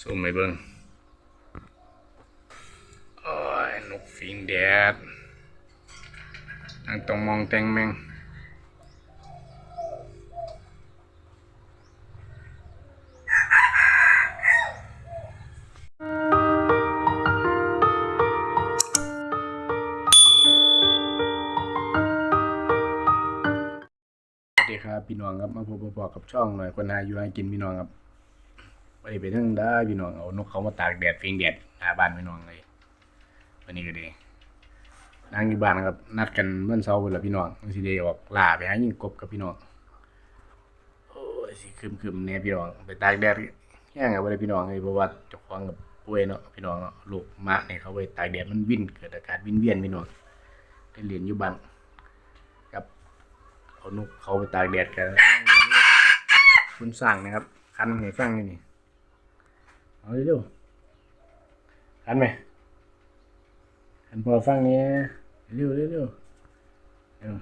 ซูมไปเบิ้งโอ้ยนกฟิงแดดนั่งต้องมองแตงแมงสวัสดีครับพี่น้องครับมาพบมาบอกกับช่องหน่อยคนหาอยู่หากินพี่น้องครับ ไปไปทั้งได้พี่น้องเอานกเขามาตากแดดฟิงแดดหน้าบ้านพี่น้องเลยวันนี้ก็ดีนั่งอยู่บ้านครับนัดกันเมื่อเช้าวันละพี่น้องสิเดออกล่าไปหายิงกบกับพี่น้องโอ้ยสิคืมคืมเนี่ยพี่น้องไปตากแดดแห้งกับวันพี่น้องเลยเพราะว่าเจ้าของกับป่วยเนาะพี่น้องเนาะลูกมะเนี่ยเขาไปตากแดดมันวิ่นเกิดอาการวิ่นเวียนพี่น้องได้เรียนอยู่บ้านกับเอานกเขาไปตากแดดกันคุณสั่งนะครับคันให้ฟังนี่นี่ เอาเร็วๆหันไหมหันพอฟังนี้เร็วๆเร็วๆเร็ว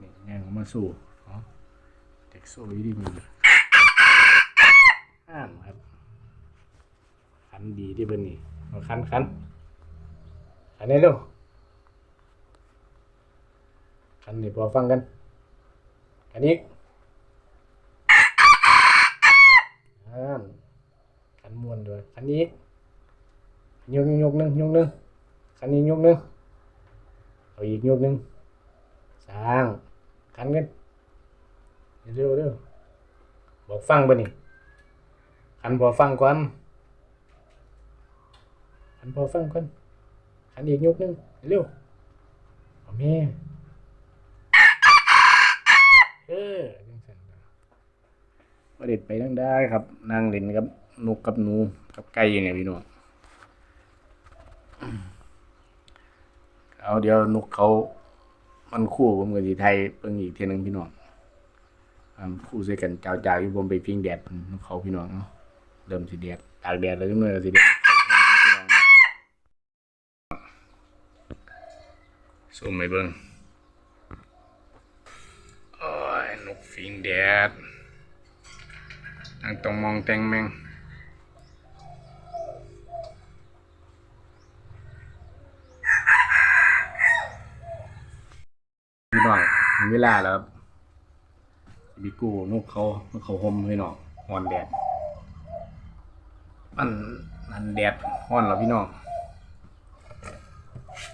นี่ย่างออกมาสู้อ๋อเด็กสู้อยู่ดีมือห้ามครับขันดีที่เบิ้นี่เอาขันขันขันนี้เร็วขันนี่พอฟังกันขันอีกห้าม ขันมว อันนี้ยกยกหนึ่งยกหนึ่งขันนี้ยกหนึ่งเอาอีกยกหนึ่งสร้างขันกันเร็วเร็วบอกฟังบ่นี่ขันพอฟังก่อนขันพอฟังก่อนขันอีกยกหนึ่งเร็วเอาแม่เออเด้อประเด็ดไปนั่งได้ครับนั่งเล่นกับ นกกับหนูกับไก่อยู่เนี่ยพี่น้องเอาเดี๋ยวนกเขามันคู่ผมกับสีไทยเพิ่งอีกเทนึงพี่น้องคู่ใส่กันเจ้าจ่าอยู่ผมไปพิงแดดนกเขาพี่น้องเนาะเริ่มสีแดดตากแดดแล้วจังเลยก็สีแดดพี่น้องเนาะซูมไปเบิ่งโอ้ยนกฟิงแดดนั่งต้องมองแตงแมงพี่น้องถึง เวลาแล้วบิกูนุกเขานกเขาห่มพี่น้องฮอนแดดมันนันแดดฮอนแล้วพี่น้อง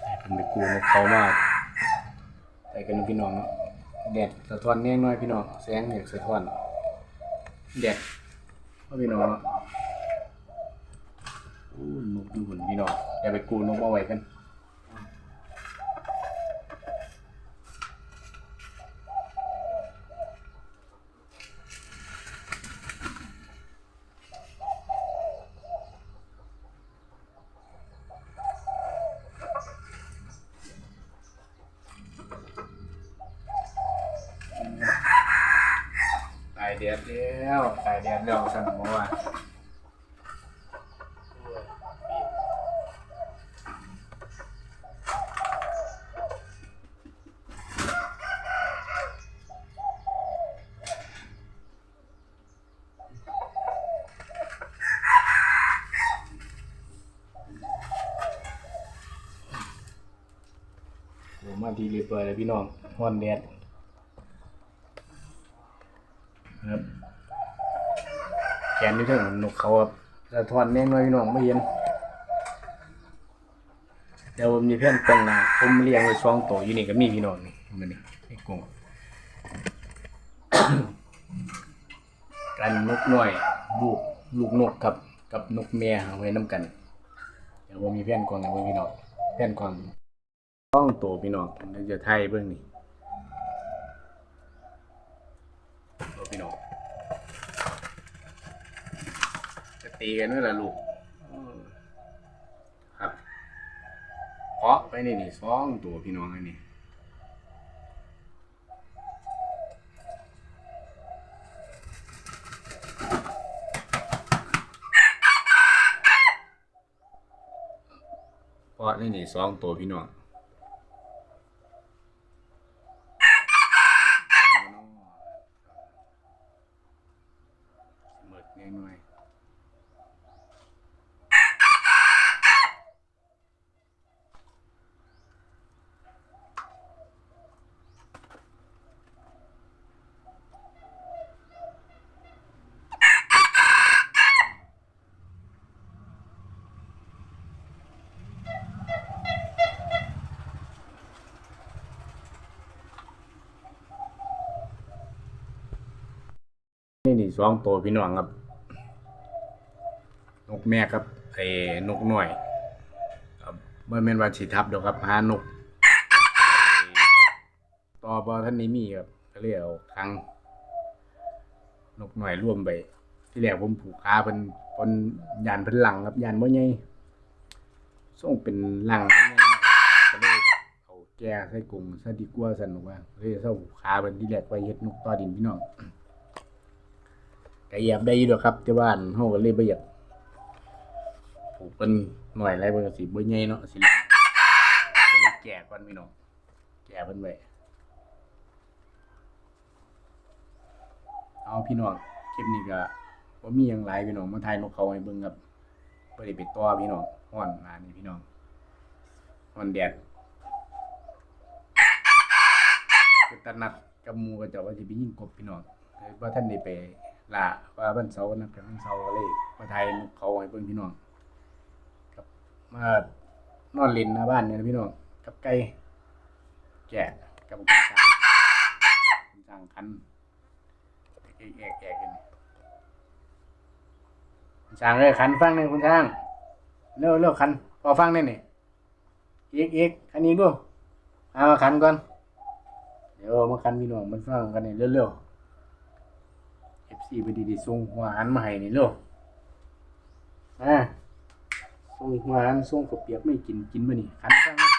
ให้เป็นไปกูนุกเขามากใส่กันพี่น้องเนาะแดดสะท้อนแน่น้อยพี่น้องแสงเนี่ยสะท้อนแดดพ่อพี่น้องอู้นกอยู่หุ่นพี่น้องอย่าไปกูนกเอาไว้กันตายแดด แล้วตายแล้วสนหมอว่าผมมาทีเรียบร้อยแล้วพี่น้องฮอนแดด ครับ แขนนี่ถึงนกเขาครับสะท้อนแน่น้อนพี่น้องไม่เห็นเดี๋ยวผมมีเพื่อนกองนาผมเลี้ยงไว้สองตัวอยู่นี่ก็มีพี่น้องนี่มันนี่ไอ้กงกันนกน้อย ลูกลูกนกครับ กับนกแม่เอาไว้น้ำกัน เดี๋ยวผมมีเพื่อนกองนะพี่น้องเพื่อนกองต้องตัวพี่น้องเดี๋ยวจะไทยเบื้องนี่ตัวพี่น้อง จะ ตีกันด้วยล่ะลูกครับเพาะไปนี่นี่สองตัวพี่น้องอันนี้เพาะนี่นี่สองตัวพี่น้องหมึกแน่หน่อย นี่นี่สองตัวพี่น้องครับ นกแม่ครับไอ้นกหน่อยครับเมื่อแม่นว่าสิทับเดี๋ยวครับหานกต่อบอท่านนี้มีครับก็เลยเอาครั้งนกหน่อยร่วมไป ที่แรกผมผูกขาเป็นบนยานเป็นหลังครับยานบ่ใหญ่ส่งเป็นหลังก็เลยเอาแก้ใส่กรงซะดีกว่าสนุกว่าเลยเศร้าผูกขาเป็นที่แรกไว้เฮ็ดนกต่อดินพี่น้อง ก็เหยียบได้อยู่ดอกครับที่บ้านเฮาก็เลยบ่อยากปลูกเป็นหน่อยไรเบิ่งก็สิบ่ใหญ่เนาะสิก็เลยแก่ก่อนพี่น้องแก่เพิ่นไว้เอาพี่น้องคลิปนี้ก็บ่มีหยังหลายพี่น้องมาถ่ายนกเขาให้เบิ่งครับบ่ได้ไปต่อพี่น้องฮ้อนมานี่พี่น้องฮ้อนแดดตะนัดกับมู่ก็เจ้าว่าสิไปยิงกบพี่น้องเลยบ่ทันได้ไป ล่ะว่าวันเสาร์นะครับวันเสาร์ก็เลยมาไทยเขาให้เพิ่นพี่น้องครับมานอนเล่นหน้าบ้านเนี่ยพี่น้องกับไก่แกกับคุณช้างคุณช้างคันเอกเอกเอกกันนี่คุณช้างเลยคันฟังหนึ่งคุณช้างเร็วเร็วคันพอฟังได้นี่อีกอีกคันนี้ดูเอามาคันก่อนเดี๋ยวมาคันพี่น้องมันฟังกันนี่เร็วๆ FC ไปดีๆส่งหัวหันมาให้นี่ลูกอ่าส่งหัวหันส่งกบเปียกไม่กินกินบ่นี่คันจังเลย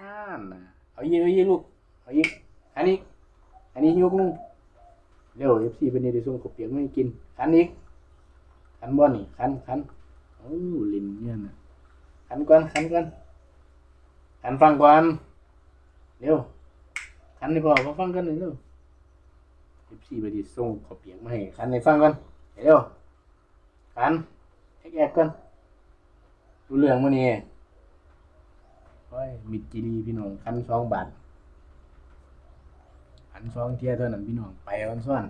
อ่านน่ะเอาอีกเอาอีกลูกเอาอีกอันนี้ อันนี้ยกนึงเร็ว FC ไปดีๆส่งกบเปียกไม่กินคันอีกคันบ่นี่คันคันโอ้ลินเนี่ยน่ะคันก่อนคันก่อนคันฟังก่อนเร็วคันนี่พอมาฟังกันหน่อยเร็ว เอฟซีไปดิส่งขอเปียกมาให้คันในฟังก่อนเร็วคันแอกแอกก่อนดูเรื่องมื้อนี้โอ้ยมิดจีรีพี่น้องคันสองบาทคันสองเทียเท่านั้นพี่น้องไปเอาซ่อน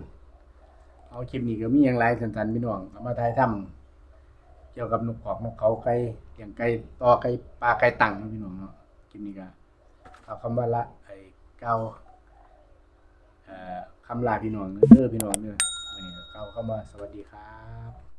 เอาคลิปนี้ก็มีอย่างไรสันๆพี่น้องเอามาถ่ายทำเกี่ยวกับนกขอกนกเขาไก่เลี้ยงไก่ต่อไก่ปลาไก่ตังพี่น้องเนาะคลิปนี้ก็เอาคำว่าละไอ้เก้าเอ่อำลาพี่น้องเด้อพี่น้องเด้อวันนี้ก็เข้าเข้ามาสวัสดีครับ